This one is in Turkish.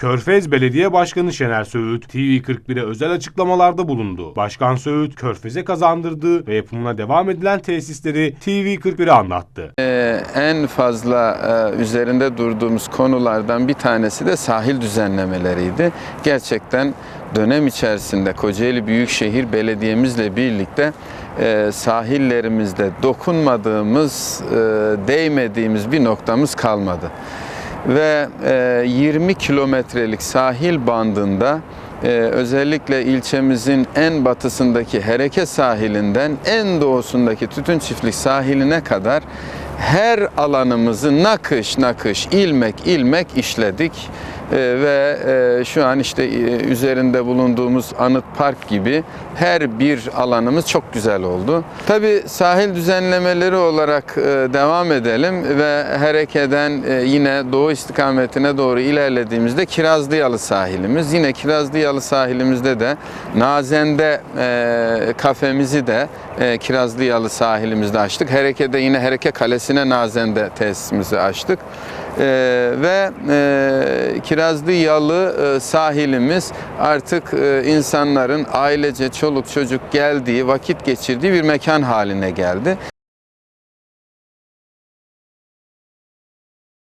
Körfez Belediye Başkanı Şener Söğüt, TV41'e özel açıklamalarda bulundu. Başkan Söğüt, Körfez'e kazandırdığı ve yapımına devam edilen tesisleri TV41'e anlattı. Ee, en fazla e, üzerinde durduğumuz konulardan bir tanesi de sahil düzenlemeleriydi. Gerçekten dönem içerisinde Kocaeli Büyükşehir Belediye'mizle birlikte e, sahillerimizde dokunmadığımız, e, değmediğimiz bir noktamız kalmadı. Ve e, 20 kilometrelik sahil bandında ee, özellikle ilçemizin en batısındaki Hereke sahilinden en doğusundaki Tütün Çiftlik sahiline kadar her alanımızı nakış nakış, ilmek ilmek işledik. Ee, ve e, şu an işte e, üzerinde bulunduğumuz anıt park gibi her bir alanımız çok güzel oldu. Tabi sahil düzenlemeleri olarak e, devam edelim ve Hereke'den e, yine doğu istikametine doğru ilerlediğimizde Kirazlıyalı sahilimiz. Yine Kirazlıyalı sahilimizde de Nazen'de kafemizi de e, Kirazlıyalı sahilimizde açtık. Hereke'de yine Hereke Kalesi'ne Nazen'de tesisimizi açtık. Ee, ve e, Kirazlı Yalı e, sahilimiz artık e, insanların ailece çoluk çocuk geldiği, vakit geçirdiği bir mekan haline geldi.